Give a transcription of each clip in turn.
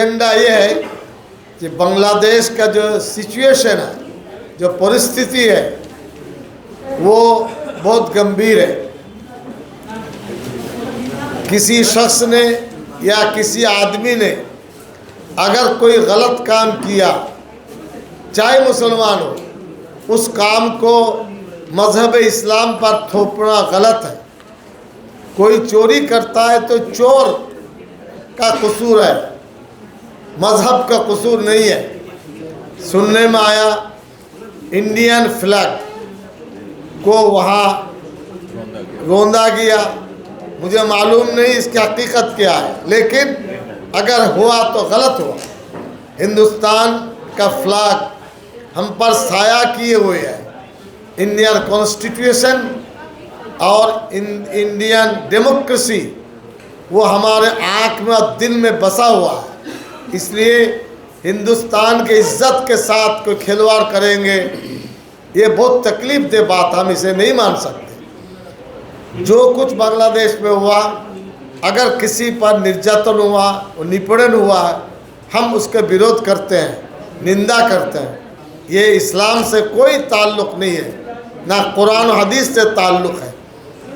Agenda یہ ہے کہ بنگلہ دیش کا جو سچویشن ہے، جو پرستیتی ہے، وہ بہت گمبھیر ہے۔ کسی شخص نے یا کسی آدمی نے اگر کوئی غلط کام کیا، چاہے مسلمان ہو، اس کام کو مذہب اسلام پر تھوپنا غلط ہے۔ کوئی چوری کرتا ہے تو چور کا قصور ہے۔ مذہب کا قصور نہیں ہے۔ سننے میں آیا انڈین فلیگ کو وہاں روندا گیا مجھے معلوم نہیں اس کی حقیقت کیا ہے، لیکن اگر ہوا تو غلط ہوا۔ ہندوستان کا فلیگ ہم پر سایہ کیے ہوئے ہے۔ انڈین کانسٹیٹیوشن اور انڈین ڈیموکریسی وہ ہمارے آنکھ میں اور دل میں بسا ہوا ہے۔ اس لیے ہندوستان کے عزت کے ساتھ کوئی کھلواڑ کریں گے، یہ بہت تکلیف دہ بات ہم اسے نہیں مان سکتے۔ جو کچھ بنگلہ دیش میں ہوا، اگر کسی پر نرجتن ہوا، اور نپڑن ہوا، ہم اس کے ورودھ کرتے ہیں، نندہ کرتے ہیں۔ یہ اسلام سے کوئی تعلق نہیں ہے، نہ قرآن و حدیث سے تعلق ہے۔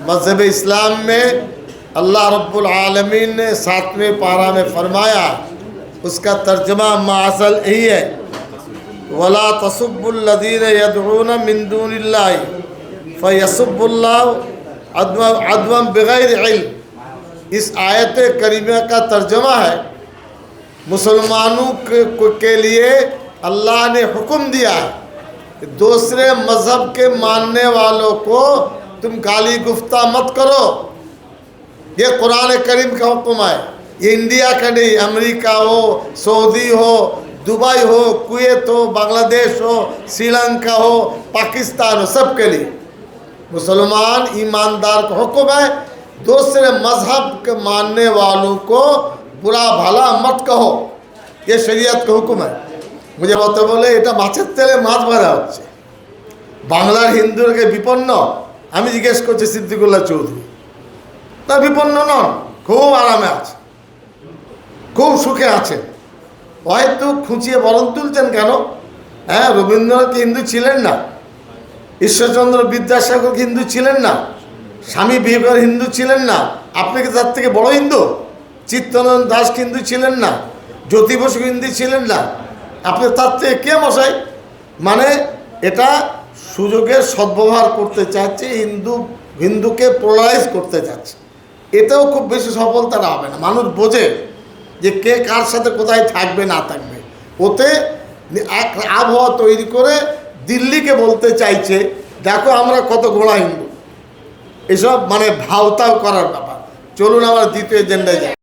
مذہب اسلام میں اللہ رب العالمین نے ساتویں پارہ میں فرمایا اس کا ترجمہ معاصل یہی ہے. ولا تصب الدین یدعون من اللہ فیصب اللہ عدم عدم بغیر علم. اس آیت کریمہ کا ترجمہ ہے. مسلمانوں کے لیے اللہ نے حکم دیا ہے دوسرے مذہب کے ماننے والوں کو تم گالی گفتہ مت کرو. یہ قرآن کریم کا حکم ہے. ইন্ডিয়া কেনে আমেরিকা হো, সৌদি হো, দুবাই হো, কুয়েত হো, বাংলাদেশ হো, শ্রীলঙ্কা হো, পাকিস্তান হো, সব কে মুসলমান ইমানদার হুকুম হ্যাঁ দূসরে মজহব মাননে বালো বুড়া ভালা মত কহো। এ শরিয়ত হুকুম হ্যাঁ মুজে মতো বলে, এটা মাছের তেলে মাছ ভরা হচ্ছে। বাংলার হিন্দুকে বিপন্ন? আমি জিজ্ঞেস করছি সিদ্দিকুল্লাহ চৌধুরী। তা বিপন্ন নন, খুব আরামে আছে। খুব সুখে আছেন। হয়তো খুঁচিয়ে বরণ তুলছেন কেন? হ্যাঁ রবীন্দ্রনাথ হিন্দু ছিলেন না? ঈশ্বরচন্দ্র বিদ্যাসাগর হিন্দু ছিলেন না? স্বামী বিবেকানন্দ হিন্দু ছিলেন না? আপনি কি তার থেকে বড় হিন্দু? চিত্তরঞ্জন দাস হিন্দু ছিলেন না? জ্যোতি বসু হিন্দু ছিলেন না? আপনি তার থেকে কে মশাই? মানে এটা সুযোগের সদ্ব্যবহার করতে চাচ্ছে, হিন্দু, হিন্দুকে পোলারাইজ করতে চাচ্ছে। এতেও খুব বেশি সফলতা হবে না। মানুষ বোঝে যে কে কার সাথে কোথায় থাকবে, না থাকবে। ওতে এক আবহাওয়া তৈরি করে দিল্লিকে বলতে চাইছে, দেখো আমরা কত গোড়া হিন্দু। এসব মানে ভাওতাও করার ব্যাপার। চলুন আমরা দ্বিতীয় এজেন্ডায় যাই।